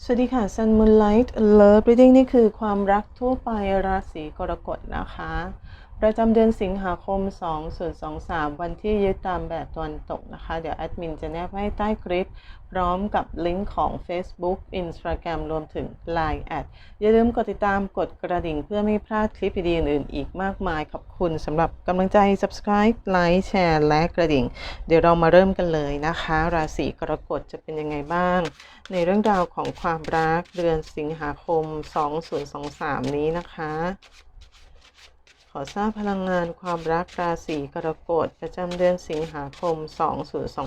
สวัสดีค่ะ Sun Moonlight Love Reading นี่คือความรักทั่วไปราศีกรกฎนะคะ ประจำเดือนสิงหาคม 2023 วันที่ยึดตามแบบตะวันตกนะคะ เดี๋ยวแอดมินจะแนบไว้ใต้คลิป พร้อมกับลิงก์ของ Facebook Instagram รวมถึง Line แอดอย่าลืมกดติดตามกดกระดิ่งเพื่อไม่พลาดคลิปดีอื่นๆอีกมากมาย ขอบคุณสำหรับกำลังใจ Subscribe Like แชร์และกระดิ่ง เดี๋ยวเรามาเริ่มกันเลยนะคะ ราศีกรกฎจะเป็นยังไงบ้าง ในเรื่องราวของความรักเดือนสิงหาคม 2023 นี้นะคะ ขอทราบพลังงานความรักราศีกรกฎประจำเดือนสิงหาคม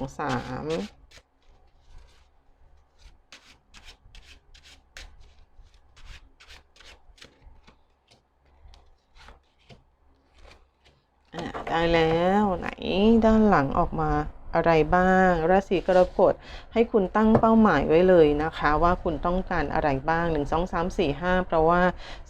2023อะได้แล้วไหนด้านหลังออกมา อะไรบ้าง ราศีกรกฎให้คุณตั้งเป้าหมายไว้เลยนะคะ ว่าคุณต้องการอะไรบ้าง 1 2 3 4 5 เพราะว่า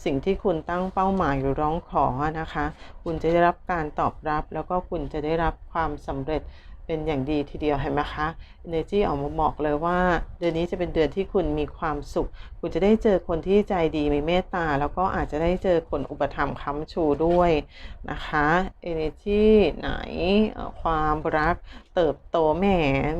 สิ่งที่คุณตั้งเป้าหมายหรือร้องขอนะคะ คุณจะได้รับการตอบรับ แล้วก็คุณจะได้รับความสำเร็จ เป็นอย่างดีทีเดียวเห็นไหมคะ Energy ออกมาบอกเลยว่า เดือนนี้จะเป็นเดือนที่คุณมีความสุข คุณจะได้เจอคนที่ใจดีมีเมตตา แล้วก็อาจจะได้เจอคนอุปถัมภ์ค้ำชูด้วยนะคะ Energy ไหนความรักเติบโตแหม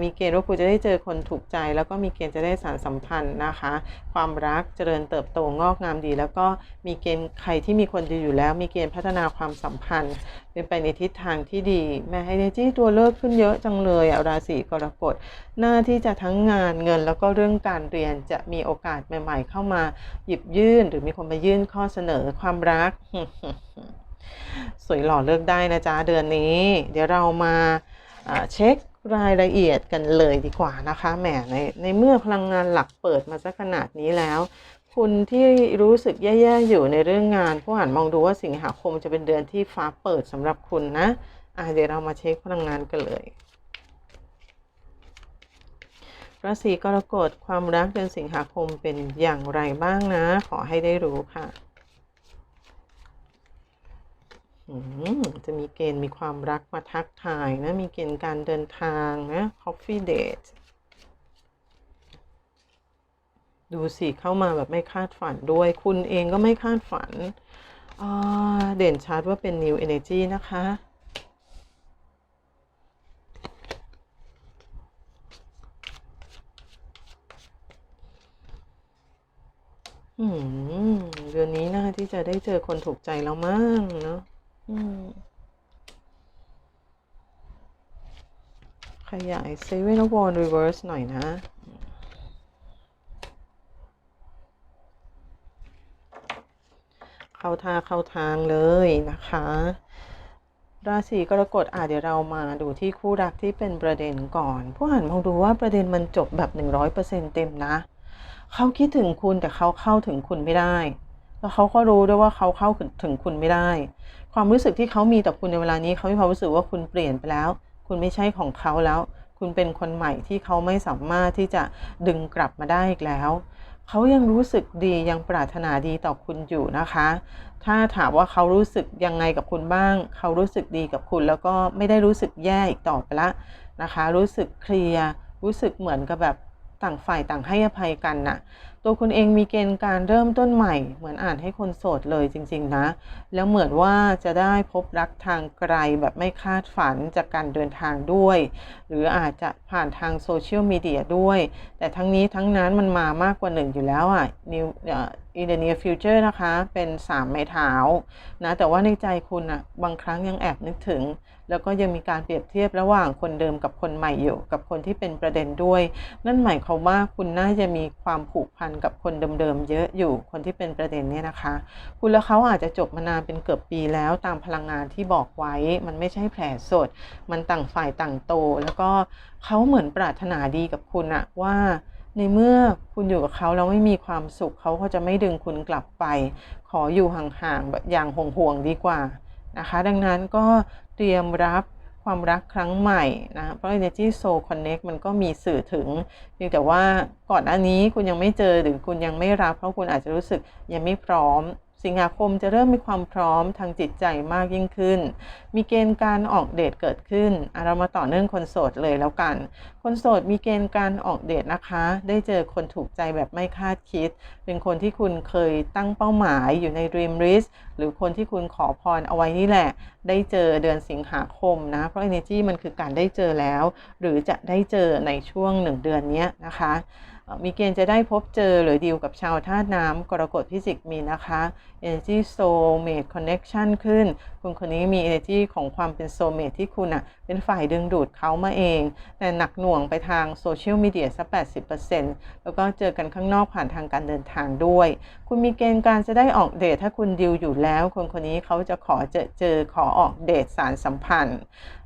มีเกณฑ์ว่าคุณจะได้เจอคนถูกใจ แล้วก็มีเกณฑ์จะได้สารสัมพันธ์นะคะ ความรักเจริญเติบโตงอกงามดี แล้วก็มีเกณฑ์ใครที่มีคนดีอยู่แล้ว มีเกณฑ์พัฒนาความสัมพันธ์ เป็นไปในทิศทางที่ดีแม่เอเนจีตัวเลิกขึ้นเยอะจังเลยอะราศีกรกฎหน้าที่จะทั้งงานเงินแล้วก็เรื่องการเรียนจะมีโอกาสใหม่ ๆ เข้ามาหยิบยื่น หรือมีคนมายื่นข้อเสนอความรัก สวยหล่อเลิกได้นะจ๊ะเดือนนี้ เดี๋ยวเรามาอ่าเช็ครายละเอียดกันเลยดีกว่านะคะแหมในในเมื่อพลังงานหลักเปิดมาสักขนาดนี้แล้วคุณที่รู้สึกแย่ๆอยู่ในเรื่องงานผู้อ่านมองดูว่าสิงหาคมจะเป็นเดือนที่ฟ้าเปิดสำหรับคุณนะ อะเดี๋ยวเรามาเช็คพลังงานกันเลย ราศีกรกฎความรักเดือนสิงหาคมเป็นอย่างไรบ้างนะ ขอให้ได้รู้ค่ะจะมีเกณฑ์มีความรักมาทักทายนะ มีเกณฑ์การเดินทางนะ coffee date ดูสิเข้ามาแบบไม่คาดฝันด้วย คุณเองก็ไม่คาดฝัน เด่นชัดว่าเป็น new energy นะคะ เดือนนี้น่าที่จะได้เจอคนถูกใจแล้วมั้งเนาะอืมขยาย Seven of Wands Reverse หน่อยนะ เข้าท่าเข้าทางเลยนะคะ ราศีกรกฎอะเดี๋ยวเรามาดูที่คู่รักที่เป็นประเด็นก่อน ผู้อ่านมองดูว่าประเด็นมันจบแบบ 100%เต็มนะ เขาคิดถึงคุณแต่เขาเข้าถึงคุณไม่ได้ แล้วเขาก็รู้ด้วยว่าเขาเข้าถึงคุณไม่ได้ ความรู้สึกที่เขามีต่อคุณในเวลานี้เขามีความรู้สึกว่าคุณเปลี่ยนไปแล้ว คุณไม่ใช่ของเขาแล้ว คุณเป็นคนใหม่ที่เขาไม่สามารถที่จะดึงกลับมาได้อีกแล้วเขายังรู้สึกดียังปรารถนาดีต่อคุณอยู่นะคะ ถ้าถามว่าเขารู้สึกยังไงกับคุณบ้าง เขารู้สึกดีกับคุณแล้วก็ไม่ได้รู้สึกแย่อีกต่อไปละนะคะ รู้สึกเคลียร์ รู้สึกเหมือนกับแบบ ต่างฝ่ายต่างให้อภัยกันน่ะ ตัวคุณเองมีเกณฑ์การเริ่มต้นใหม่ เหมือนอ่านให้คนโสดเลยจริง ๆ นะ แล้วเหมือนว่าจะได้พบรักทางไกลแบบไม่คาดฝันจากการเดินทางด้วย หรืออาจจะผ่านทางโซเชียลมีเดียด้วย แต่ทั้งนี้ทั้งนั้นมันมามากกว่าหนึ่งอยู่แล้วอะ New in the near future นะคะ เป็น 3 ไม้เท้านะ แต่ว่าในใจคุณอะบางครั้งยังแอบนึกถึง แล้วก็ยังมีการเปรียบเทียบระหว่างคนเดิมกับคนใหม่อยู่ กับคนที่เป็นประเด็นด้วย นั่นหมายความว่าคุณน่าจะมีความผูกพันกับคนเดิมๆเยอะอยู่คนที่เป็นประเด็นเนี่ยนะคะ คุณและเขาอาจจะจบมานานเป็นเกือบปีแล้วตามพลังงานที่บอกไว้ มันไม่ใช่แผลสด มันต่างฝ่ายต่างโต แล้วก็เขาเหมือนปรารถนาดีกับคุณอะว่าในเมื่อคุณอยู่กับเขาแล้วไม่มีความสุขเขาก็จะไม่ดึงคุณกลับไป ขออยู่ห่างๆแบบอย่างห่วงๆดีกว่านะคะ ดังนั้นก็เตรียมรับ ความรักครั้งใหม่นะเพราะ Energy Soul Connect มันก็มีสื่อถึงเพียงแต่ว่าก่อนหน้านี้คุณยังไม่เจอหรือคุณยังไม่รับเพราะคุณอาจจะรู้สึกยังไม่พร้อม สิงหาคมจะเริ่มมีความพร้อมทางจิตใจมากยิ่งขึ้น มีเกณฑ์การออกเดทเกิดขึ้น เรามาต่อเนื่องคนโสดเลยแล้วกัน คนโสดมีเกณฑ์การออกเดทนะคะ ได้เจอคนถูกใจแบบไม่คาดคิด เป็นคนที่คุณเคยตั้งเป้าหมายอยู่ใน Dream List หรือคนที่คุณขอพรเอาไว้นี่แหละ ได้เจอเดือนสิงหาคมนะ เพราะ Energy มันคือการได้เจอแล้ว หรือจะได้เจอในช่วงหนึ่งเดือนนี้นะคะ มีเกณฑ์จะได้พบเจอหรือดีลกับชาวธาตุน้ำกรกฎพิจิกมีนะคะ Energy Soulmate Connection ขึ้น คุณคนนี้มี Energy ของความเป็น Soulmate ที่คุณอะเป็นฝ่ายดึงดูดเขามาเอง แต่หนักหน่วงไปทางโซเชียลมีเดียสัก80%แล้วก็เจอกันข้างนอกผ่านทางการเดินทางด้วย คุณมีเกณฑ์การจะได้ออกเดทถ้าคุณดิวอยู่แล้ว คนคนนี้เขาจะขอเจอเจอขอออกเดทสารสัมพันธ์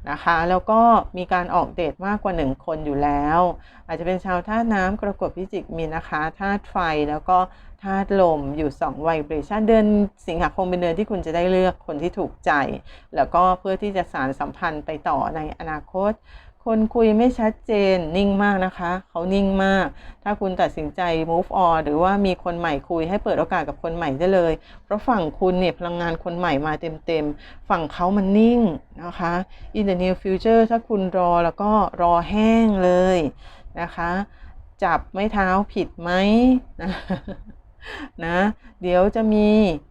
นะคะ แล้วก็มีการออกเดทมากกว่า 1 คนอยู่แล้ว อาจจะเป็นชาวธาตุน้ำกรกฎพิจิกมีนะคะธาตุไฟแล้วก็ธาตุลมอยู่2ไวเบรชันเดือนสิงหาคมเป็นเดือนที่คุณจะได้เลือกคนที่ถูกใจ แล้วก็เพื่อที่จะสารสัมพันธ์ไปต่อในอนาคต คนคุยไม่ชัดเจนนิ่งมากนะคะ เขานิ่งมาก ถ้าคุณตัดสินใจ move on หรือว่ามีคนใหม่คุยให้เปิดโอกาสกับคนใหม่ได้เลย เพราะฝั่งคุณเนี่ยพลังงานคนใหม่มาเต็มๆ ฝั่งเขามันนิ่งนะคะ in the near future ถ้าคุณรอแล้วก็รอแห้งเลยนะคะ จับไม่เท้าผิดไหมนะนะเดี๋ยวจะมี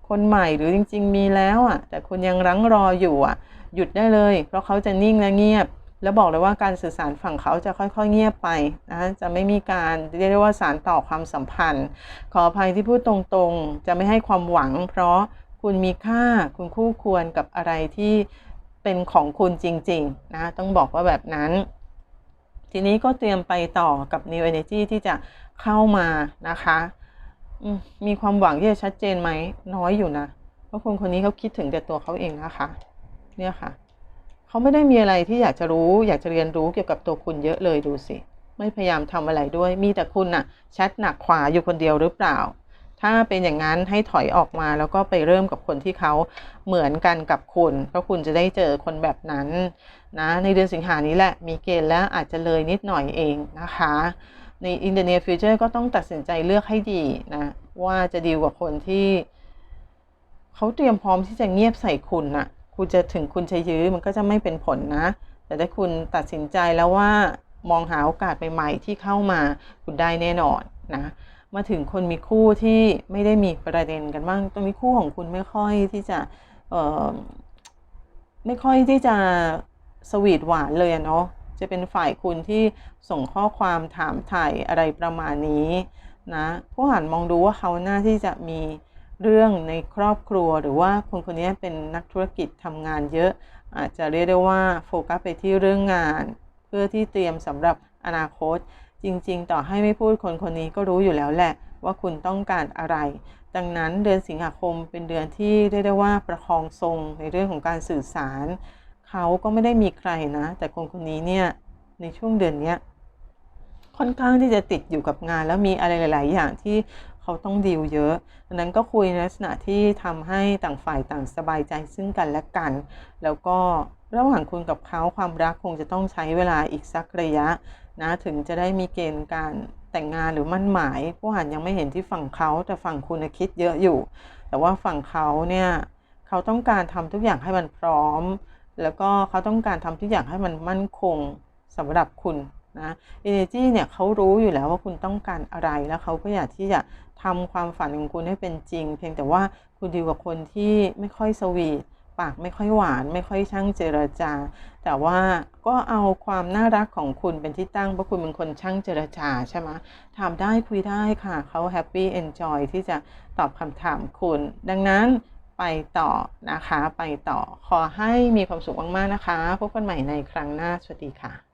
คนใหม่หรือจริง ๆ มีแล้วอะ แต่คุณยังรั้งรออยู่อะ หยุดได้เลย เพราะเขาจะนิ่งและเงียบ แล้วบอกเลยว่าการสื่อสารฝั่งเขาจะค่อยๆเงียบไปนะจะไม่มีการเรียกได้ว่าสารต่อความสัมพันธ์ ขออภัยที่พูดตรงๆ จะไม่ให้ความหวัง เพราะคุณมีค่าคุณคู่ควรกับอะไรที่เป็นของคุณจริงๆนะต้องบอกว่าแบบนั้น ทีนี้ก็เตรียมไปต่อกับ New Energy ที่จะเข้ามานะคะมีความหวังที่จะชัดเจนไหมน้อยอยู่นะ เพราะคนคนนี้เขาคิดถึงแต่ตัวเขาเองนะคะ เนี่ยค่ะ เขาไม่ได้มีอะไรที่อยากจะรู้ อยากจะเรียนรู้เกี่ยวกับตัวคุณเยอะเลยดูสิ ไม่พยายามทำอะไรด้วย มีแต่คุณน่ะแชทหนักขวาอยู่คนเดียวหรือเปล่า ถ้าเป็นอย่างนั้นให้ถอยออกมาแล้วก็ไปเริ่มกับคนที่เขาเหมือนกันกับคุณ เพราะคุณจะได้เจอคนแบบนั้นนะ ในเดือนสิงหานี้แหละมีเกณฑ์แล้วอาจจะเลยนิดหน่อยเองนะคะใน in the near future ก็ต้องตัดสินใจเลือกให้ดีนะว่าจะดีลกับคนที่ เขาเตรียมพร้อมที่จะเงียบใส่คุณน่ะ คุณจะถึงคุณจะยื้อมันก็จะไม่เป็นผลนะ แต่ถ้าคุณตัดสินใจแล้วว่ามองหาโอกาสใหม่ๆที่เข้ามาคุณได้แน่นอนนะมาถึงคนมีคู่ที่ไม่ได้มีประเด็นกันบ้างตรงนี้คู่ของคุณไม่ค่อยที่จะไม่ค่อยที่จะสวีทหวานเลยเนาะจะเป็นฝ่ายคุณที่ส่งข้อความถามถ่ายอะไรประมาณนี้นะผู้หันมองดูว่าเขาน่าที่จะมี เรื่องในครอบครัว หรือว่าคนคนนี้เป็นนักธุรกิจทำงานเยอะ อาจจะเรียกได้ว่าโฟกัสไปที่เรื่องงาน เพื่อที่เตรียมสำหรับอนาคต จริง ๆ ต่อให้ไม่พูดคนคนนี้ก็รู้อยู่แล้วแหละ ว่าคุณต้องการอะไร ดังนั้นเดือนสิงหาคมเป็นเดือนที่เรียกได้ว่าประคองทรงในเรื่องของการสื่อสาร เขาก็ไม่ได้มีใครนะ แต่คนคนนี้เนี่ยในช่วงเดือนนี้ค่อนข้างที่จะติดอยู่กับงาน แล้วมีอะไรหลาย ๆ อย่างที่ เขาต้องดีลเยอะดังนั้นก็คุยในลักษณะที่ทำให้ต่างฝ่ายต่างสบายใจซึ่งกันและกัน แล้วก็ระหว่างคุณกับเขาความรักคงจะต้องใช้เวลาอีกสักระยะนะถึงจะได้มีเกณฑ์การแต่งงานหรือมั่นหมาย ผู้หันยังไม่เห็นที่ฝั่งเขาแต่ฝั่งคุณคิดเยอะอยู่ แต่ว่าฝั่งเขาเนี่ยเขาต้องการทำทุกอย่างให้มันพร้อม แล้วก็เขาต้องการทำทุกอย่างให้มันมั่นคงสำหรับคุณ นะ Energy เนี่ยเขารู้อยู่แล้วว่าคุณต้องการอะไรแล้วเขาก็อยากที่จะทำความฝันของคุณให้เป็นจริง เพียงแต่ว่าคุณดีลกับคนที่ไม่ค่อยสวีทปากไม่ค่อยหวาน ไม่ค่อยช่างเจรจา แต่ว่าก็เอาความน่ารักของคุณเป็นที่ตั้งเพราะคุณเป็นคนช่างเจรจาใช่ไหมถามได้คุยได้ค่ะเขาแฮปปี้เอนจอยที่จะตอบคำถามคุณ ดังนั้นไปต่อนะคะ ไปต่อขอให้มีความสุขมาก ๆ นะคะ พบกันใหม่ในครั้งหน้า สวัสดีค่ะ